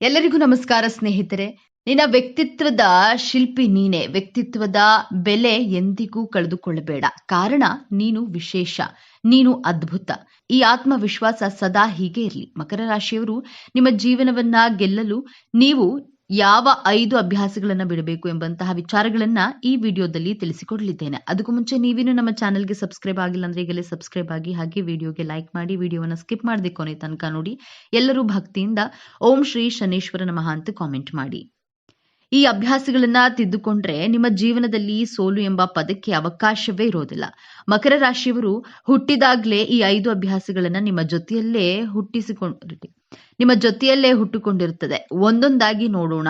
ಎಲ್ಲರಿಗೂ ನಮಸ್ಕಾರ ಸ್ನೇಹಿತರೆ. ನಿನ್ನ ವ್ಯಕ್ತಿತ್ವದ ಶಿಲ್ಪಿ ನೀನೆ. ವ್ಯಕ್ತಿತ್ವದ ಬೆಲೆ ಎಂದಿಗೂ ಕಳೆದುಕೊಳ್ಳಬೇಡ. ಕಾರಣ ನೀನು ವಿಶೇಷ. ನೀನು ಅದ್ಭುತ. ಈ ಆತ್ಮವಿಶ್ವಾಸ ಸದಾ ಹೀಗೆ ಇರಲಿ. ಮಕರ ರಾಶಿಯವರು ನಿಮ್ಮ ಜೀವನವನ್ನ ಗೆಲ್ಲಲು ನೀವು ಯಾವ ಐದು ಅಭ್ಯಾಸಗಳನ್ನು ಬಿಡಬೇಕು ಎಂಬಂತಹ ವಿಚಾರಗಳನ್ನ ಈ ವಿಡಿಯೋದಲ್ಲಿ ತಿಳಿಸಿಕೊಡಲಿದ್ದೇನೆ. ಅದಕ್ಕೂ ಮುಂಚೆ ನೀವೇನು ನಮ್ಮ ಚಾನಲ್ಗೆ ಸಬ್ಸ್ಕ್ರೈಬ್ ಆಗಿಲ್ಲ ಅಂದ್ರೆ ಈಗಲೇ ಸಬ್ಸ್ಕ್ರೈಬ್ ಆಗಿ ಹಾಗೆ ವಿಡಿಯೋಗೆ ಲೈಕ್ ಮಾಡಿ ವಿಡಿಯೋವನ್ನು ಸ್ಕಿಪ್ ಮಾಡದೆ ಕೊನೆ ತನಕ ನೋಡಿ ಎಲ್ಲರೂ ಭಕ್ತಿಯಿಂದ ಓಂ ಶ್ರೀ ಶನೇಶ್ವರ ನಮಃ ಅಂತ ಕಾಮೆಂಟ್ ಮಾಡಿ. ಈ ಅಭ್ಯಾಸಗಳನ್ನ ತಿದ್ದುಕೊಂಡ್ರೆ ನಿಮ್ಮ ಜೀವನದಲ್ಲಿ ಸೋಲು ಎಂಬ ಪದಕ್ಕೆ ಅವಕಾಶವೇ ಇರೋದಿಲ್ಲ. ಮಕರ ರಾಶಿಯವರು ಹುಟ್ಟಿದಾಗ್ಲೇ ಈ ಐದು ಅಭ್ಯಾಸಗಳನ್ನ ನಿಮ್ಮ ಜೊತೆಯಲ್ಲೇ ಹುಟ್ಟಿಸಿಕೊಂಡಿರಿ. ನಿಮ್ಮ ಜೊತೆಯಲ್ಲೇ ಹುಟ್ಟಿಕೊಂಡಿರುತ್ತದೆ ಒಂದೊಂದಾಗಿ ನೋಡೋಣ.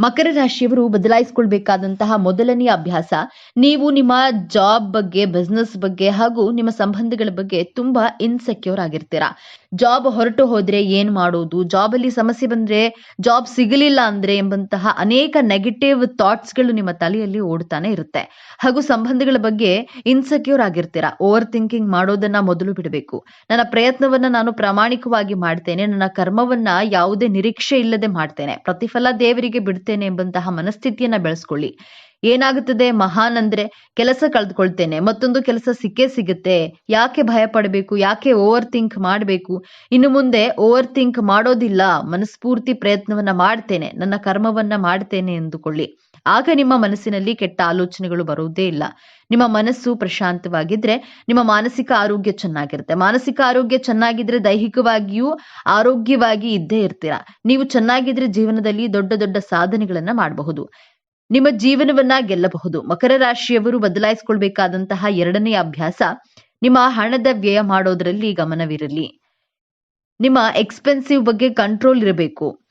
ಮಕರ ರಾಶಿಯವರು ಬದಲಾಯಿಸಿಕೊಳ್ಬೇಕಾದಂತಹ ಮೊದಲನೆಯ ಅಭ್ಯಾಸ, ನೀವು ನಿಮ್ಮ ಜಾಬ್ ಬಗ್ಗೆ ಬಿಸ್ನೆಸ್ ಬಗ್ಗೆ ಹಾಗೂ ನಿಮ್ಮ ಸಂಬಂಧಗಳ ಬಗ್ಗೆ ತುಂಬಾ ಇನ್ಸೆಕ್ಯೂರ್ ಆಗಿರ್ತೀರಾ. ಜಾಬ್ ಹೊರಟು ಹೋದ್ರೆ ಏನ್ ಮಾಡೋದು? ಜಾಬ್ ಅಲ್ಲಿ ಸಮಸ್ಯೆ ಬಂದ್ರೆ ಜಾಬ್ ಸಿಗಲಿಲ್ಲ ಅಂದ್ರೆ ಎಂಬಂತಹ ಅನೇಕ ನೆಗೆಟಿವ್ ಥಾಟ್ಸ್ಗಳು ನಿಮ್ಮ ತಲೆಯಲ್ಲಿ ಓಡ್ತಾನೆ ಇರುತ್ತೆ. ಹಾಗೂ ಸಂಬಂಧಗಳ ಬಗ್ಗೆ ಇನ್ಸೆಕ್ಯೂರ್ ಆಗಿರ್ತೀರಾ. ಓವರ್ ಥಿಂಕಿಂಗ್ ಮಾಡೋದನ್ನ ಮೊದಲು ಬಿಡಬೇಕು. ನನ್ನ ಪ್ರಯತ್ನವನ್ನ ನಾನು ಪ್ರಾಮಾಣಿಕವಾಗಿ ಮಾಡ್ತೇನೆ. ನನ್ನ ಕರ್ಮವನ್ನ ಯಾವುದೇ ನಿರೀಕ್ಷೆ ಇಲ್ಲದೆ ಮಾಡ್ತೇನೆ. ಪ್ರತಿಫಲ ದೇವರಿಗೆ ಬಿಡ್ತೇನೆ. ಎಂಬಂತಹ ಮನಸ್ಥಿತಿಯನ್ನ ಬೆಳೆಸ್ಕೊಳ್ಳಿ. ಏನಾಗುತ್ತದೆ? ಮಹಾನ್ ಅಂದ್ರೆ ಕೆಲಸ ಕಳೆದುಕೊಳ್ತೇನೆ. ಮತ್ತೊಂದು ಕೆಲಸ ಸಿಕ್ಕೇ ಸಿಗುತ್ತೆ. ಯಾಕೆ ಭಯ ಪಡಬೇಕು ಯಾಕೆ ಓವರ್ ಥಿಂಕ್ ಮಾಡಬೇಕು? ಇನ್ನು ಮುಂದೆ ಓವರ್ ಥಿಂಕ್ ಮಾಡೋದಿಲ್ಲ. ಮನಸ್ಫೂರ್ತಿ ಪ್ರಯತ್ನವನ್ನ ಮಾಡ್ತೇನೆ. ನನ್ನ ಕರ್ಮವನ್ನ ಮಾಡ್ತೇನೆ ಎಂದುಕೊಳ್ಳಿ. ಆಗ ನಿಮ್ಮ ಮನಸ್ಸಿನಲ್ಲಿ ಕೆಟ್ಟ ಆಲೋಚನೆಗಳು ಬರುವುದೇ ಇಲ್ಲ. ನಿಮ್ಮ ಮನಸ್ಸು ಪ್ರಶಾಂತವಾಗಿದ್ರೆ ನಿಮ್ಮ ಮಾನಸಿಕ ಆರೋಗ್ಯ ಚೆನ್ನಾಗಿರುತ್ತೆ. ಮಾನಸಿಕ ಆರೋಗ್ಯ ಚೆನ್ನಾಗಿದ್ರೆ ದೈಹಿಕವಾಗಿಯೂ ಆರೋಗ್ಯವಾಗಿ ಇದ್ದೇ ಇರ್ತೀರಾ. ನೀವು ಚೆನ್ನಾಗಿದ್ರೆ ಜೀವನದಲ್ಲಿ ದೊಡ್ಡ ದೊಡ್ಡ ಸಾಧನೆಗಳನ್ನ ಮಾಡಬಹುದು. ನಿಮ್ಮ ಜೀವನವನ್ನ ಗೆಲ್ಲಬಹುದು. ಮಕರ ರಾಶಿಯವರು ಬದಲಾಯಿಸಿಕೊಳ್ಬೇಕಾದಂತಹ ಎರಡನೇ ಅಭ್ಯಾಸ ನಿಮ್ಮ ಹಣದ ವ್ಯಯ ಮಾಡೋದ್ರಲ್ಲಿ ಗಮನವಿರಲಿ. ನಿಮ್ಮ ಎಕ್ಸ್ಪೆನ್ಸಿವ್ ಬಗ್ಗೆ ಕಂಟ್ರೋಲ್ ಇರಬೇಕು.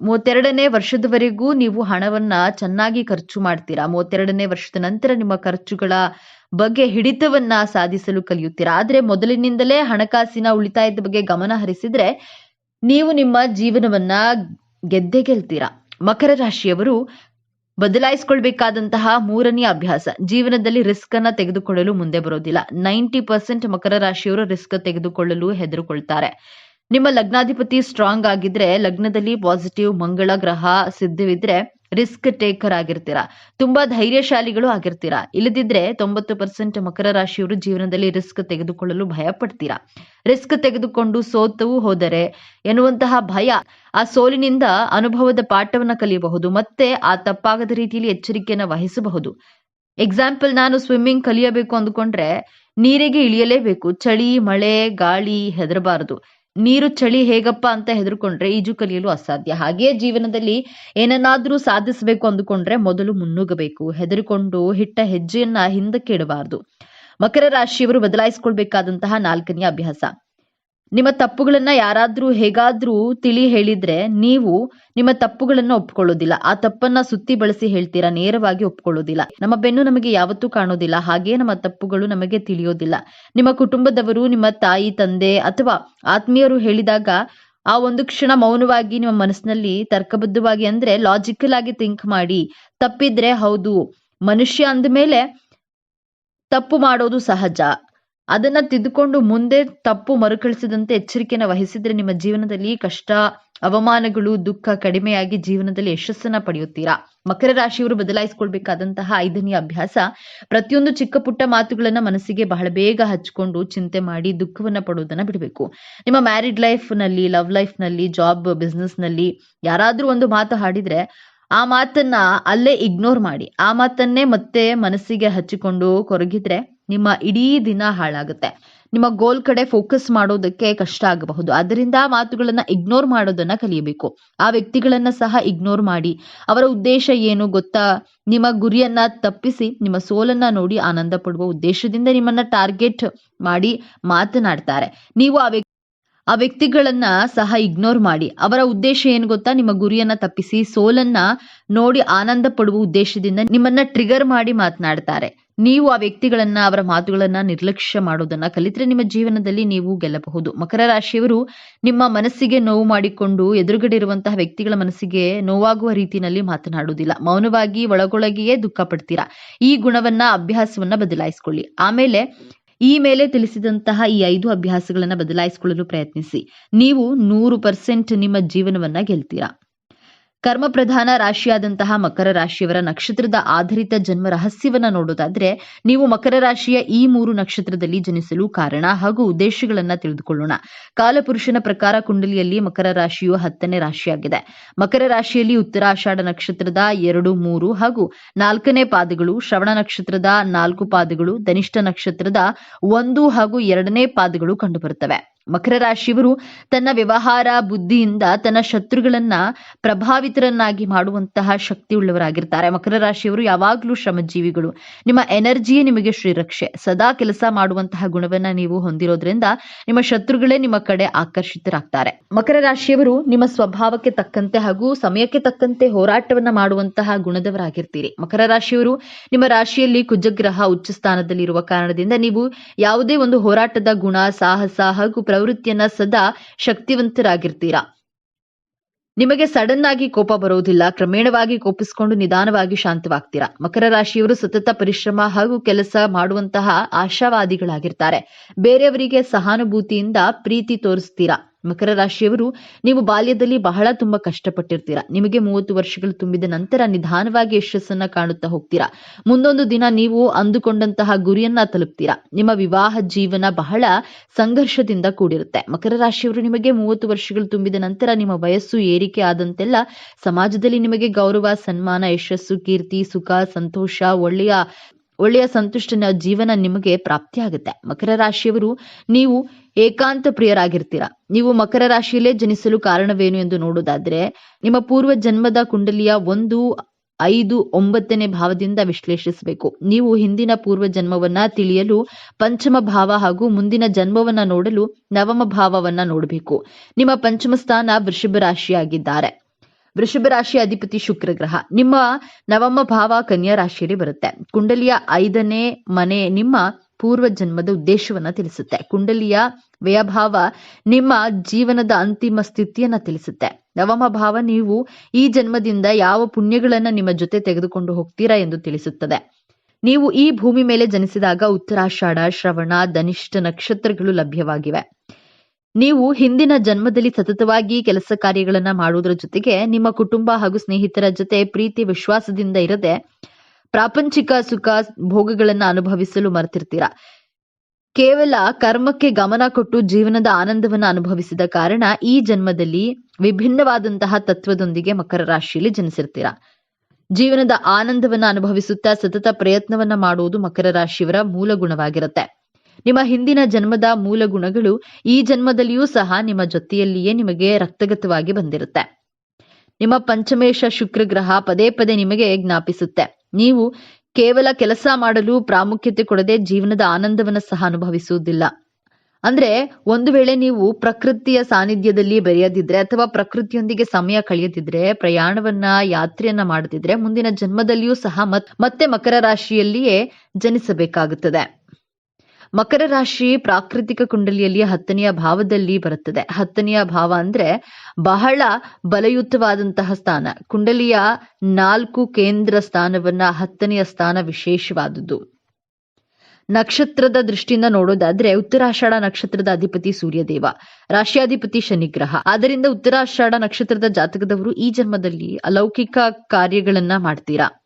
ಮೂವತ್ತೆರಡನೇ ವರ್ಷದವರೆಗೂ ನೀವು ಹಣವನ್ನ ಚೆನ್ನಾಗಿ ಖರ್ಚು ಮಾಡ್ತೀರಾ? ಮೂವತ್ತೆರಡನೇ ವರ್ಷದ ನಂತರ ನಿಮ್ಮ ಖರ್ಚುಗಳ ಬಗ್ಗೆ ಹಿಡಿತವನ್ನ ಸಾಧಿಸಲು ಕಲಿಯುತ್ತೀರಾ? ಆದ್ರೆ ಮೊದಲಿನಿಂದಲೇ ಹಣಕಾಸಿನ ಉಳಿತಾಯದ ಬಗ್ಗೆ ಗಮನ ಹರಿಸಿದ್ರೆ ನೀವು ನಿಮ್ಮ ಜೀವನವನ್ನ ಗೆದ್ದೆ ಗೆಲ್ತೀರಾ? ಮಕರ ರಾಶಿಯವರು ಬದಲಾಯಿಸಿಕೊಳ್ಬೇಕಾದಂತಹ ಮೂರನೇ ಅಭ್ಯಾಸ. ಜೀವನದಲ್ಲಿ ರಿಸ್ಕ್ ಅನ್ನ ತೆಗೆದುಕೊಳ್ಳಲು ಮುಂದೆ ಬರೋದಿಲ್ಲ. ನೈಂಟಿ ಪರ್ಸೆಂಟ್ ಮಕರ ರಾಶಿಯವರು ರಿಸ್ಕ್ ತೆಗೆದುಕೊಳ್ಳಲು ಹೆದರುಕೊಳ್ತಾರೆ. ನಿಮ್ಮ ಲಗ್ನಾಧಿಪತಿ ಸ್ಟ್ರಾಂಗ್ ಆಗಿದ್ರೆ, ಲಗ್ನದಲ್ಲಿ ಪಾಸಿಟಿವ್ ಮಂಗಳ ಗ್ರಹ ಸಿದ್ಧವಿದ್ರೆ ರಿಸ್ಕ್ ಟೇಕರ್ ಆಗಿರ್ತೀರಾ. ತುಂಬಾ ಧೈರ್ಯಶಾಲಿಗಳು ಆಗಿರ್ತೀರಾ. ಇಲ್ಲದಿದ್ರೆ ತೊಂಬತ್ತು ಪರ್ಸೆಂಟ್ ಮಕರ ರಾಶಿಯವರು ಜೀವನದಲ್ಲಿ ರಿಸ್ಕ್ ತೆಗೆದುಕೊಳ್ಳಲು ಭಯ ಪಡ್ತೀರಾ ರಿಸ್ಕ್ ತೆಗೆದುಕೊಂಡು ಸೋತು ಹೋದರೆ ಎನ್ನುವಂತಹ ಭಯ ಆ ಸೋಲಿನಿಂದ ಅನುಭವದ ಪಾಠವನ್ನ ಕಲಿಯಬಹುದು, ಮತ್ತೆ ಆ ತಪ್ಪಾಗದ ರೀತಿಯಲ್ಲಿ ಎಚ್ಚರಿಕೆಯನ್ನು ವಹಿಸಬಹುದು. ಎಕ್ಸಾಂಪಲ್ ನಾನು ಸ್ವಿಮ್ಮಿಂಗ್ ಕಲಿಯಬೇಕು ಅಂದ್ಕೊಂಡ್ರೆ ನೀರಿಗೆ ಇಳಿಯಲೇಬೇಕು. ಚಳಿ, ಮಳೆ, ಗಾಳಿ ಹೆದರಬಾರದು. ನೀರು ಚಳಿ ಹೇಗಪ್ಪ ಅಂತ ಹೆದರ್ಕೊಂಡ್ರೆ ಈಜು ಕಲಿಯಲು ಅಸಾಧ್ಯ. ಹಾಗೆಯೇ ಜೀವನದಲ್ಲಿ ಏನನ್ನಾದ್ರೂ ಸಾಧಿಸಬೇಕು ಅಂದುಕೊಂಡ್ರೆ ಮೊದಲು ಮುನ್ನುಗ್ಗಬೇಕು. ಹೆದರಿಕೊಂಡು ಹಿಟ್ಟ ಹೆಜ್ಜೆಯನ್ನ ಹಿಂದಕ್ಕೆ ಇಡಬಾರದು. ಮಕರ ರಾಶಿಯವರು ಬದಲಾಯಿಸಿಕೊಳ್ಬೇಕಾದಂತಹ ನಾಲ್ಕನೆಯ ಅಭ್ಯಾಸ. ನಿಮ್ಮ ತಪ್ಪುಗಳನ್ನ ಯಾರಾದ್ರೂ ಹೇಗಾದ್ರೂ ತಿಳಿ ಹೇಳಿದ್ರೆ ನೀವು ನಿಮ್ಮ ತಪ್ಪುಗಳನ್ನ ಒಪ್ಕೊಳ್ಳೋದಿಲ್ಲ. ಆ ತಪ್ಪನ್ನ ಸುತ್ತಿ ಬಳಸಿ ಹೇಳ್ತೀರಾ? ನೇರವಾಗಿ ಒಪ್ಕೊಳ್ಳೋದಿಲ್ಲ. ನಮ್ಮ ಬೆನ್ನು ನಮಗೆ ಯಾವತ್ತೂ ಕಾಣೋದಿಲ್ಲ. ಹಾಗೆ ನಮ್ಮ ತಪ್ಪುಗಳು ನಮಗೆ ತಿಳಿಯೋದಿಲ್ಲ. ನಿಮ್ಮ ಕುಟುಂಬದವರು, ನಿಮ್ಮ ತಾಯಿ, ತಂದೆ ಅಥವಾ ಆತ್ಮೀಯರು ಹೇಳಿದಾಗ ಆ ಒಂದು ಕ್ಷಣ ಮೌನವಾಗಿ ನಿಮ್ಮ ಮನಸ್ಸಿನಲ್ಲಿ ತರ್ಕಬದ್ಧವಾಗಿ ಅಂದ್ರೆ ಲಾಜಿಕಲ್ ಆಗಿ ಥಿಂಕ್ ಮಾಡಿ. ತಪ್ಪಿದ್ರೆ ಹೌದು. ಮನುಷ್ಯ ಅಂದಮೇಲೆ ತಪ್ಪು ಮಾಡೋದು ಸಹಜ. ಅದನ್ನ ತಿದ್ದುಕೊಂಡು ಮುಂದೆ ತಪ್ಪು ಮರುಕಳಿಸದಂತೆ ಎಚ್ಚರಿಕೆಯನ್ನು ವಹಿಸಿದ್ರೆ ನಿಮ್ಮ ಜೀವನದಲ್ಲಿ ಕಷ್ಟ, ಅವಮಾನಗಳು, ದುಃಖ ಕಡಿಮೆಯಾಗಿ ಜೀವನದಲ್ಲಿ ಯಶಸ್ಸನ್ನ ಪಡೆಯುತ್ತೀರಾ? ಮಕರ ರಾಶಿಯವರು ಬದಲಾಯಿಸಿಕೊಳ್ಬೇಕಾದಂತಹ ಐದನೇ ಅಭ್ಯಾಸ, ಪ್ರತಿಯೊಂದು ಚಿಕ್ಕ ಪುಟ್ಟ ಮಾತುಗಳನ್ನ ಮನಸ್ಸಿಗೆ ಬಹಳ ಬೇಗ ಹಚ್ಕೊಂಡು ಚಿಂತೆ ಮಾಡಿ ದುಃಖವನ್ನ ಪಡುವುದನ್ನ ಬಿಡಬೇಕು. ನಿಮ್ಮ ಮ್ಯಾರಿಡ್ ಲೈಫ್ನಲ್ಲಿ ಲವ್ ಲೈಫ್ನಲ್ಲಿ ಜಾಬ್ ಬಿಸ್ನೆಸ್ನಲ್ಲಿ ಯಾರಾದ್ರೂ ಒಂದು ಮಾತು ಹಾಡಿದ್ರೆ ಆ ಮಾತನ್ನ ಅಲ್ಲೇ ಇಗ್ನೋರ್ ಮಾಡಿ, ಆ ಮಾತನ್ನೇ ಮತ್ತೆ ಮನಸ್ಸಿಗೆ ಹಚ್ಚಿಕೊಂಡು ಕೊರಗಿದ್ರೆ ನಿಮ್ಮ ಇಡೀ ದಿನ ಹಾಳಾಗುತ್ತೆ. ನಿಮ್ಮ ಗೋಲ್ ಕಡೆ ಫೋಕಸ್ ಮಾಡೋದಕ್ಕೆ ಕಷ್ಟ ಆಗಬಹುದು. ಅದರಿಂದ ಮಾತುಗಳನ್ನ ಇಗ್ನೋರ್ ಮಾಡೋದನ್ನ ಕಲಿಯಬೇಕು. ಆ ವ್ಯಕ್ತಿಗಳನ್ನ ಸಹ ಇಗ್ನೋರ್ ಮಾಡಿ, ಅವರ ಉದ್ದೇಶ ಏನು ಗೊತ್ತಾ? ನಿಮ್ಮ ಗುರಿಯನ್ನ ತಪ್ಪಿಸಿ, ನಿಮ್ಮ ಸೋಲನ್ನ ನೋಡಿ ಆನಂದ ಪಡುವ ಉದ್ದೇಶದಿಂದ ನಿಮ್ಮನ್ನ ಟಾರ್ಗೆಟ್ ಮಾಡಿ ಮಾತನಾಡ್ತಾರೆ. ನೀವು ಆ ಆ ವ್ಯಕ್ತಿಗಳನ್ನ ಸಹ ಇಗ್ನೋರ್ ಮಾಡಿ. ಅವರ ಉದ್ದೇಶ ಏನು ಗೊತ್ತಾ? ನಿಮ್ಮ ಗುರಿಯನ್ನ ತಪ್ಪಿಸಿ, ಸೋಲನ್ನ ನೋಡಿ ಆನಂದ ಪಡುವ ಉದ್ದೇಶದಿಂದ ನಿಮ್ಮನ್ನ ಟ್ರಿಗರ್ ಮಾಡಿ ಮಾತನಾಡ್ತಾರೆ. ನೀವು ಆ ವ್ಯಕ್ತಿಗಳನ್ನ, ಅವರ ಮಾತುಗಳನ್ನ ನಿರ್ಲಕ್ಷ್ಯ ಮಾಡೋದನ್ನ ಕಲಿತರೆ ನಿಮ್ಮ ಜೀವನದಲ್ಲಿ ನೀವು ಗೆಲ್ಲಬಹುದು. ಮಕರ ರಾಶಿಯವರು ನಿಮ್ಮ ಮನಸ್ಸಿಗೆ ನೋವು ಮಾಡಿಕೊಂಡು ಎದುರುಗಡೆ ಇರುವಂತಹ ವ್ಯಕ್ತಿಗಳ ಮನಸ್ಸಿಗೆ ನೋವಾಗುವ ರೀತಿಯಲ್ಲಿ ಮಾತನಾಡುವುದಿಲ್ಲ. ಮೌನವಾಗಿ, ಒಳಗೊಳಗೆಯೇ ದುಃಖ ಪಡ್ತೀರಾ? ಈ ಗುಣವನ್ನ, ಅಭ್ಯಾಸವನ್ನ ಬದಲಾಯಿಸಿಕೊಳ್ಳಿ. ಆಮೇಲೆ ಈ ಮೇಲೆ ತಿಳಿಸಿದಂತಹ ಈ ಐದು ಅಭ್ಯಾಸಗಳನ್ನು ಬದಲಾಯಿಸಿಕೊಳ್ಳಲು ಪ್ರಯತ್ನಿಸಿ. ನೀವು ನೂರು ಪರ್ಸೆಂಟ್ ನಿಮ್ಮ ಜೀವನವನ್ನ ಗೆಲ್ತೀರಾ? ಕರ್ಮ ಪ್ರಧಾನ ರಾಶಿಯಾದಂತಹ ಮಕರ ರಾಶಿಯವರ ನಕ್ಷತ್ರದ ಆಧಾರಿತ ಜನ್ಮ ರಹಸ್ಯವನ್ನ ನೋಡೋದಾದ್ರೆ, ನೀವು ಮಕರ ರಾಶಿಯ ಈ ಮೂರು ನಕ್ಷತ್ರದಲ್ಲಿ ಜನಿಸಲು ಕಾರಣ ಹಾಗೂ ಉದ್ದೇಶಗಳನ್ನ ತಿಳಿದುಕೊಳ್ಳೋಣ. ಕಾಲಪುರುಷನ ಪ್ರಕಾರ ಕುಂಡಲಿಯಲ್ಲಿ ಮಕರ ರಾಶಿಯು ಹತ್ತನೇ ರಾಶಿಯಾಗಿದೆ. ಮಕರ ರಾಶಿಯಲ್ಲಿ ಉತ್ತರಾಷಾಢ ನಕ್ಷತ್ರದ ಎರಡು, ಮೂರು ಹಾಗೂ ನಾಲ್ಕನೇ ಪಾದಗಳು, ಶ್ರವಣ ನಕ್ಷತ್ರದ ನಾಲ್ಕು ಪಾದಗಳು, ಧನಿಷ್ಠ ನಕ್ಷತ್ರದ ಒಂದು ಹಾಗೂ ಎರಡನೇ ಪಾದಗಳು ಕಂಡುಬರುತ್ತವೆ. ಮಕರ ರಾಶಿಯವರು ತನ್ನ ವ್ಯವಹಾರ, ಬುದ್ಧಿಯಿಂದ ತನ್ನ ಶತ್ರುಗಳನ್ನ ಪ್ರಭಾವಿತರನ್ನಾಗಿ ಮಾಡುವಂತಹ ಶಕ್ತಿಯುಳ್ಳವರಾಗಿರ್ತಾರೆ. ಮಕರ ರಾಶಿಯವರು ಯಾವಾಗಲೂ ಶ್ರಮಜೀವಿಗಳು. ನಿಮ್ಮ ಎನರ್ಜಿಯೇ ನಿಮಗೆ ಶ್ರೀರಕ್ಷೆ. ಸದಾ ಕೆಲಸ ಮಾಡುವಂತಹ ಗುಣವನ್ನ ನೀವು ಹೊಂದಿರೋದ್ರಿಂದ ನಿಮ್ಮ ಶತ್ರುಗಳೇ ನಿಮ್ಮ ಕಡೆ ಆಕರ್ಷಿತರಾಗ್ತಾರೆ. ಮಕರ ರಾಶಿಯವರು ನಿಮ್ಮ ಸ್ವಭಾವಕ್ಕೆ ತಕ್ಕಂತೆ ಹಾಗೂ ಸಮಯಕ್ಕೆ ತಕ್ಕಂತೆ ಹೋರಾಟವನ್ನ ಮಾಡುವಂತಹ ಗುಣದವರಾಗಿರ್ತೀರಿ. ಮಕರ ರಾಶಿಯವರು ನಿಮ್ಮ ರಾಶಿಯಲ್ಲಿ ಕುಜಗ್ರಹ ಉಚ್ಚ ಸ್ಥಾನದಲ್ಲಿರುವ ಕಾರಣದಿಂದ ನೀವು ಯಾವುದೇ ಒಂದು ಹೋರಾಟದ ಗುಣ, ಸಾಹಸ ಹಾಗೂ ಪ್ರವೃತ್ತಿಯನ್ನ ಸದಾ ಶಕ್ತಿವಂತರಾಗಿರ್ತೀರಾ? ನಿಮಗೆ ಸಡನ್ ಆಗಿ ಕೋಪ ಬರೋದಿಲ್ಲ ಕ್ರಮೇಣವಾಗಿ ಕೋಪಿಸಿಕೊಂಡು ನಿಧಾನವಾಗಿ ಶಾಂತವಾಗ್ತೀರಾ? ಮಕರ ರಾಶಿಯವರು ಸತತ ಪರಿಶ್ರಮ ಹಾಗೂ ಕೆಲಸ ಮಾಡುವಂತಹ ಆಶಾವಾದಿಗಳಾಗಿರ್ತಾರೆ. ಬೇರೆಯವರಿಗೆ ಸಹಾನುಭೂತಿಯಿಂದ ಪ್ರೀತಿ ತೋರಿಸ್ತೀರಾ? ಮಕರ ರಾಶಿಯವರು, ನೀವು ಬಾಲ್ಯದಲ್ಲಿ ಬಹಳ ತುಂಬಾ ಕಷ್ಟಪಟ್ಟಿರ್ತೀರಾ. ನಿಮಗೆ ಮೂವತ್ತು ವರ್ಷಗಳು ತುಂಬಿದ ನಂತರ ನಿಧಾನವಾಗಿ ಯಶಸ್ಸನ್ನ ಕಾಣುತ್ತಾ ಹೋಗ್ತೀರಾ. ಮುಂದೊಂದು ದಿನ ನೀವು ಅಂದುಕೊಂಡಂತಹ ಗುರಿಯನ್ನ ತಲುಪ್ತೀರಾ. ನಿಮ್ಮ ವಿವಾಹ ಜೀವನ ಬಹಳ ಸಂಘರ್ಷದಿಂದ ಕೂಡಿರುತ್ತೆ. ಮಕರ ರಾಶಿಯವರು ನಿಮಗೆ ಮೂವತ್ತು ವರ್ಷಗಳು ತುಂಬಿದ ನಂತರ ನಿಮ್ಮ ವಯಸ್ಸು, ಏರಿಕೆ ಆದಂತೆಲ್ಲ ಸಮಾಜದಲ್ಲಿ ನಿಮಗೆ ಗೌರವ, ಸನ್ಮಾನ, ಯಶಸ್ಸು, ಕೀರ್ತಿ, ಸುಖ, ಸಂತೋಷ, ಒಳ್ಳೆಯ ಒಳ್ಳೆಯ ಸಂತುಷ್ಟನ ಜೀವನ ನಿಮಗೆ ಪ್ರಾಪ್ತಿಯಾಗುತ್ತೆ. ಮಕರ ರಾಶಿಯವರು, ನೀವು ಏಕಾಂತ ಪ್ರಿಯರಾಗಿರ್ತೀರಾ. ನೀವು ಮಕರ ರಾಶಿಯಲ್ಲೇ ಜನಿಸಲು ಕಾರಣವೇನು ಎಂದು ನೋಡೋದಾದ್ರೆ, ನಿಮ್ಮ ಪೂರ್ವ ಜನ್ಮದ ಕುಂಡಲಿಯ ಒಂದು, ಐದು, ಒಂಬತ್ತನೇ ಭಾವದಿಂದ ವಿಶ್ಲೇಷಿಸಬೇಕು. ನೀವು ಹಿಂದಿನ ಪೂರ್ವ ಜನ್ಮವನ್ನ ತಿಳಿಯಲು ಪಂಚಮ ಭಾವ ಹಾಗೂ ಮುಂದಿನ ಜನ್ಮವನ್ನ ನೋಡಲು ನವಮ ಭಾವವನ್ನ ನೋಡಬೇಕು. ನಿಮ್ಮ ಪಂಚಮ ಸ್ಥಾನ ವೃಷಭ ರಾಶಿಯಾಗಿದ್ದಾರೆ. ವೃಷಭ ರಾಶಿ ಅಧಿಪತಿ ಶುಕ್ರ ಗ್ರಹ. ನಿಮ್ಮ ನವಮ ಭಾವ ಕನ್ಯಾ ರಾಶಿಯಲ್ಲಿ ಬರುತ್ತೆ. ಕುಂಡಲಿಯ ಐದನೇ ಮನೆ ನಿಮ್ಮ ಪೂರ್ವ ಜನ್ಮದ ಉದ್ದೇಶವನ್ನ ತಿಳಿಸುತ್ತೆ. ಕುಂಡಲಿಯ ವ್ಯಯಭಾವ ನಿಮ್ಮ ಜೀವನದ ಅಂತಿಮ ಸ್ಥಿತಿಯನ್ನ ತಿಳಿಸುತ್ತೆ. ನವಮ ಭಾವ ನೀವು ಈ ಜನ್ಮದಿಂದ ಯಾವ ಪುಣ್ಯಗಳನ್ನ ನಿಮ್ಮ ಜೊತೆ ತೆಗೆದುಕೊಂಡು ಹೋಗ್ತೀರಾ ಎಂದು ತಿಳಿಸುತ್ತದೆ. ನೀವು ಈ ಭೂಮಿ ಮೇಲೆ ಜನಿಸಿದಾಗ ಉತ್ತರಾಷಾಢ, ಶ್ರವಣ, ಧನಿಷ್ಠ ನಕ್ಷತ್ರಗಳು ಲಭ್ಯವಾಗಿವೆ. ನೀವು ಹಿಂದಿನ ಜನ್ಮದಲ್ಲಿ ಸತತವಾಗಿ ಕೆಲಸ ಕಾರ್ಯಗಳನ್ನ ಮಾಡುವುದರ ಜೊತೆಗೆ ನಿಮ್ಮ ಕುಟುಂಬ ಹಾಗೂ ಸ್ನೇಹಿತರ ಜೊತೆ ಪ್ರೀತಿ, ವಿಶ್ವಾಸದಿಂದ ಇರದೆ ಪ್ರಾಪಂಚಿಕ ಸುಖ, ಭೋಗಗಳನ್ನ ಅನುಭವಿಸಲು ಮರೆತಿರ್ತೀರಾ. ಕೇವಲ ಕರ್ಮಕ್ಕೆ ಗಮನ ಕೊಟ್ಟು ಜೀವನದ ಆನಂದವನ್ನ ಅನುಭವಿಸಿದ ಕಾರಣ ಈ ಜನ್ಮದಲ್ಲಿ ವಿಭಿನ್ನವಾದಂತಹ ತತ್ವದೊಂದಿಗೆ ಮಕರ ರಾಶಿಯಲ್ಲಿ ಜನಿಸಿರ್ತೀರಾ. ಜೀವನದ ಆನಂದವನ್ನ ಅನುಭವಿಸುತ್ತಾ ಸತತ ಪ್ರಯತ್ನವನ್ನ ಮಾಡುವುದು ಮಕರ ರಾಶಿಯವರ ಮೂಲ ಗುಣವಾಗಿರುತ್ತೆ. ನಿಮ್ಮ ಹಿಂದಿನ ಜನ್ಮದ ಮೂಲ ಗುಣಗಳು ಈ ಜನ್ಮದಲ್ಲಿಯೂ ಸಹ ನಿಮ್ಮ ಜೊತೆಯಲ್ಲಿಯೇ ನಿಮಗೆ ರಕ್ತಗತವಾಗಿ ಬಂದಿರುತ್ತೆ. ನಿಮ್ಮ ಪಂಚಮೇಶ ಶುಕ್ರ ಗ್ರಹ ಪದೇ ಪದೇ ನಿಮಗೆ ಜ್ಞಾಪಿಸುತ್ತೆ. ನೀವು ಕೇವಲ ಕೆಲಸ ಮಾಡಲು ಪ್ರಾಮುಖ್ಯತೆ ಕೊಡದೆ ಜೀವನದ ಆನಂದವನ್ನ ಸಹ ಅನುಭವಿಸುವುದಿಲ್ಲ. ಅಂದ್ರೆ ಒಂದು ವೇಳೆ ನೀವು ಪ್ರಕೃತಿಯ ಸಾನ್ನಿಧ್ಯದಲ್ಲಿ ಬೆರೆಯದಿದ್ರೆ ಅಥವಾ ಪ್ರಕೃತಿಯೊಂದಿಗೆ ಸಮಯ ಕಳೆಯದಿದ್ರೆ, ಪ್ರಯಾಣವನ್ನ, ಯಾತ್ರೆಯನ್ನ ಮಾಡದಿದ್ರೆ ಮುಂದಿನ ಜನ್ಮದಲ್ಲಿಯೂ ಸಹ ಮತ್- ಮತ್ತೆ ಮಕರ ರಾಶಿಯಲ್ಲಿಯೇ ಜನಿಸಬೇಕಾಗುತ್ತದೆ. ಮಕರ ರಾಶಿ ಪ್ರಾಕೃತಿಕ ಕುಂಡಲಿಯಲ್ಲಿ ಹತ್ತನೆಯ ಭಾವದಲ್ಲಿ ಬರುತ್ತದೆ. ಹತ್ತನೆಯ ಭಾವ ಅಂದ್ರೆ ಬಹಳ ಬಲಯುತವಾದಂತಹ ಸ್ಥಾನ. ಕುಂಡಲಿಯ ನಾಲ್ಕು ಕೇಂದ್ರ ಸ್ಥಾನವನ್ನ ಹತ್ತನೆಯ ಸ್ಥಾನ ವಿಶೇಷವಾದದ್ದು. ನಕ್ಷತ್ರದ ದೃಷ್ಟಿಯಿಂದ ನೋಡೋದಾದ್ರೆ ಉತ್ತರಾಷಾಢ ನಕ್ಷತ್ರದ ಅಧಿಪತಿ ಸೂರ್ಯದೇವ, ರಾಶಿಯಾಧಿಪತಿ ಶನಿಗ್ರಹ. ಆದ್ದರಿಂದ ಉತ್ತರಾಷಾಢ ನಕ್ಷತ್ರದ ಜಾತಕದವರು ಈ ಜನ್ಮದಲ್ಲಿ ಅಲೌಕಿಕ ಕಾರ್ಯಗಳನ್ನ ಮಾಡ್ತೀರಾ.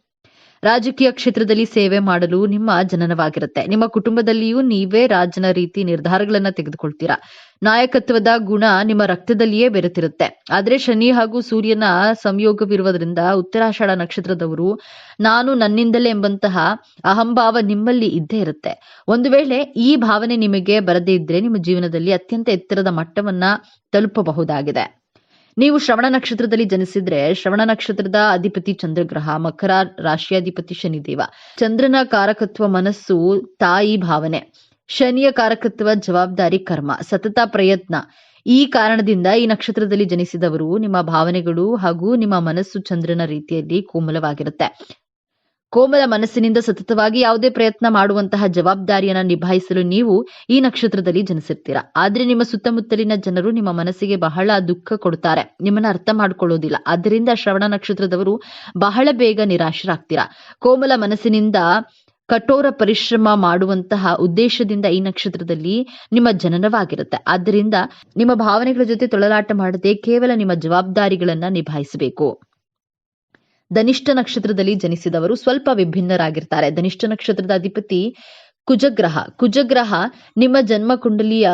ರಾಜಕೀಯ ಕ್ಷೇತ್ರದಲ್ಲಿ ಸೇವೆ ಮಾಡಲು ನಿಮ್ಮ ಜನನವಾಗಿರುತ್ತೆ. ನಿಮ್ಮ ಕುಟುಂಬದಲ್ಲಿಯೂ ನೀವೇ ರಾಜನ ರೀತಿ ನಿರ್ಧಾರಗಳನ್ನ ತೆಗೆದುಕೊಳ್ತೀರಾ. ನಾಯಕತ್ವದ ಗುಣ ನಿಮ್ಮ ರಕ್ತದಲ್ಲಿಯೇ ಬೆರೆತಿರುತ್ತೆ. ಆದ್ರೆ ಶನಿ ಹಾಗೂ ಸೂರ್ಯನ ಸಂಯೋಗವಿರುವುದರಿಂದ ಉತ್ತರಾಷಾಢ ನಕ್ಷತ್ರದವರು, ನಾನು ನನ್ನಿಂದಲೇ ಎಂಬಂತಹ ಅಹಂಭಾವ ನಿಮ್ಮಲ್ಲಿ ಇದ್ದೇ ಇರುತ್ತೆ. ಒಂದು ವೇಳೆ ಈ ಭಾವನೆ ನಿಮಗೆ ಬರದೇ ಇದ್ರೆ ನಿಮ್ಮ ಜೀವನದಲ್ಲಿ ಅತ್ಯಂತ ಎತ್ತರದ ಮಟ್ಟವನ್ನ ತಲುಪಬಹುದಾಗಿದೆ. ನೀವು ಶ್ರವಣ ನಕ್ಷತ್ರದಲ್ಲಿ ಜನಿಸಿದ್ರೆ ಶ್ರವಣ ನಕ್ಷತ್ರದ ಅಧಿಪತಿ ಚಂದ್ರಗ್ರಹ, ಮಕರ ರಾಶಿಯಾಧಿಪತಿ ಶನಿದೇವ. ಚಂದ್ರನ ಕಾರಕತ್ವ ಮನಸ್ಸು ತಾಯಿ ಭಾವನೆ. ಶನಿಯ ಕಾರಕತ್ವ ಜವಾಬ್ದಾರಿ ಕರ್ಮ, ಸತತ ಪ್ರಯತ್ನ. ಈ ಕಾರಣದಿಂದ ಈ ನಕ್ಷತ್ರದಲ್ಲಿ ಜನಿಸಿದವರು ನಿಮ್ಮ ಭಾವನೆಗಳು ಹಾಗೂ ನಿಮ್ಮ ಮನಸ್ಸು ಚಂದ್ರನ ರೀತಿಯಲ್ಲಿ ಕೋಮಲವಾಗಿರುತ್ತೆ. ಕೋಮಲ ಮನಸ್ಸಿನಿಂದ ಸತತವಾಗಿ ಯಾವುದೇ ಪ್ರಯತ್ನ ಮಾಡುವಂತಹ ಜವಾಬ್ದಾರಿಯನ್ನ ನಿಭಾಯಿಸಲು ನೀವು ಈ ನಕ್ಷತ್ರದಲ್ಲಿ ಜನಿಸಿರ್ತೀರಾ. ಆದ್ರೆ ನಿಮ್ಮ ಸುತ್ತಮುತ್ತಲಿನ ಜನರು ನಿಮ್ಮ ಮನಸ್ಸಿಗೆ ಬಹಳ ದುಃಖ ಕೊಡುತ್ತಾರೆ ನಿಮ್ಮನ್ನ ಅರ್ಥ ಮಾಡ್ಕೊಳ್ಳೋದಿಲ್ಲ. ಆದ್ದರಿಂದ ಶ್ರವಣ ನಕ್ಷತ್ರದವರು ಬಹಳ ಬೇಗ ನಿರಾಶರಾಗ್ತೀರಾ. ಕೋಮಲ ಮನಸ್ಸಿನಿಂದ ಕಠೋರ ಪರಿಶ್ರಮ ಮಾಡುವಂತಹ ಉದ್ದೇಶದಿಂದ ಈ ನಕ್ಷತ್ರದಲ್ಲಿ ನಿಮ್ಮ ಜನನವಾಗಿರುತ್ತೆ. ಆದ್ದರಿಂದ ನಿಮ್ಮ ಭಾವನೆಗಳ ಜೊತೆ ತೊಳಲಾಟ ಮಾಡದೆ ಕೇವಲ ನಿಮ್ಮ ಜವಾಬ್ದಾರಿಗಳನ್ನ ನಿಭಾಯಿಸಬೇಕು. ಧನಿಷ್ಠ ನಕ್ಷತ್ರದಲ್ಲಿ ಜನಿಸಿದವರು ಸ್ವಲ್ಪ ವಿಭಿನ್ನರಾಗಿರ್ತಾರೆ. ಧನಿಷ್ಠ ನಕ್ಷತ್ರದ ಅಧಿಪತಿ ಕುಜಗ್ರಹ. ಕುಜಗ್ರಹ ನಿಮ್ಮ ಜನ್ಮ ಕುಂಡಲಿಯ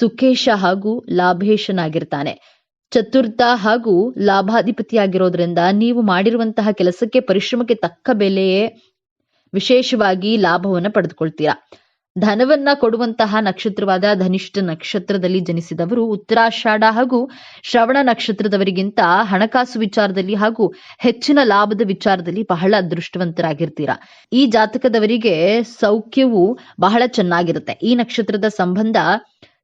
ಸುಖೇಶ ಹಾಗೂ ಲಾಭೇಶನಾಗಿರ್ತಾನೆ. ಚತುರ್ಥ ಹಾಗೂ ಲಾಭಾಧಿಪತಿಯಾಗಿರೋದ್ರಿಂದ ನೀವು ಮಾಡಿರುವಂತಹ ಕೆಲಸಕ್ಕೆ ಪರಿಶ್ರಮಕ್ಕೆ ತಕ್ಕ ಬೆಲೆಯೇ ವಿಶೇಷವಾಗಿ ಲಾಭವನ್ನು ಪಡೆದುಕೊಳ್ತೀರಾ. ಧನವನ್ನ ಕೊಡುವಂತಹ ನಕ್ಷತ್ರವಾದ ಧನಿಷ್ಠ ನಕ್ಷತ್ರದಲ್ಲಿ ಜನಿಸಿದವರು ಉತ್ತರಾಷಾಢ ಹಾಗೂ ಶ್ರವಣ ನಕ್ಷತ್ರದವರಿಗಿಂತ ಹಣಕಾಸು ವಿಚಾರದಲ್ಲಿ ಹಾಗೂ ಹೆಚ್ಚಿನ ಲಾಭದ ವಿಚಾರದಲ್ಲಿ ಬಹಳ ಅದೃಷ್ಟವಂತರಾಗಿರ್ತೀರಾ. ಈ ಜಾತಕದವರಿಗೆ ಸೌಖ್ಯವು ಬಹಳ ಚೆನ್ನಾಗಿರುತ್ತೆ. ಈ ನಕ್ಷತ್ರದ ಸಂಬಂಧ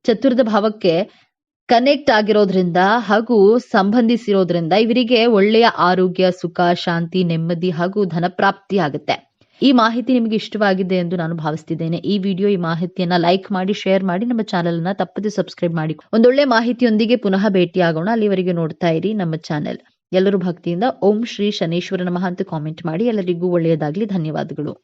ಚತುರ್ಥ ಭಾವಕ್ಕೆ ಕನೆಕ್ಟ್ ಆಗಿರೋದ್ರಿಂದ ಹಾಗೂ ಸಂಬಂಧಿಸಿರೋದ್ರಿಂದ ಇವರಿಗೆ ಒಳ್ಳೆಯ ಆರೋಗ್ಯ, ಸುಖ, ಶಾಂತಿ, ನೆಮ್ಮದಿ ಹಾಗೂ ಧನಪ್ರಾಪ್ತಿ ಆಗುತ್ತೆ. ಈ ಮಾಹಿತಿ ನಿಮಗೆ ಇಷ್ಟವಾಗಿದೆ ಎಂದು ನಾನು ಭಾವಿಸ್ತಿದ್ದೇನೆ. ಈ ವಿಡಿಯೋ, ಈ ಮಾಹಿತಿಯನ್ನ ಲೈಕ್ ಮಾಡಿ ಶೇರ್ ಮಾಡಿ ನಮ್ಮ ಚಾನೆಲ್ ಅನ್ನ ತಪ್ಪದೆ ಸಬ್ಸ್ಕ್ರೈಬ್ ಮಾಡಿ. ಒಂದೊಳ್ಳೆ ಮಾಹಿತಿಯೊಂದಿಗೆ ಪುನಃ ಭೇಟಿಯಾಗೋಣ. ಅಲ್ಲಿವರೆಗೆ ನೋಡ್ತಾ ಇರಿ ನಮ್ಮ ಚಾನೆಲ್ ಎಲ್ಲರೂ ಭಕ್ತಿಯಿಂದ ಓಂ ಶ್ರೀ ಶನೇಶ್ವರ ನಮಃ ಅಂತ ಕಾಮೆಂಟ್ ಮಾಡಿ. ಎಲ್ಲರಿಗೂ ಒಳ್ಳೆಯದಾಗ್ಲಿ. ಧನ್ಯವಾದಗಳು.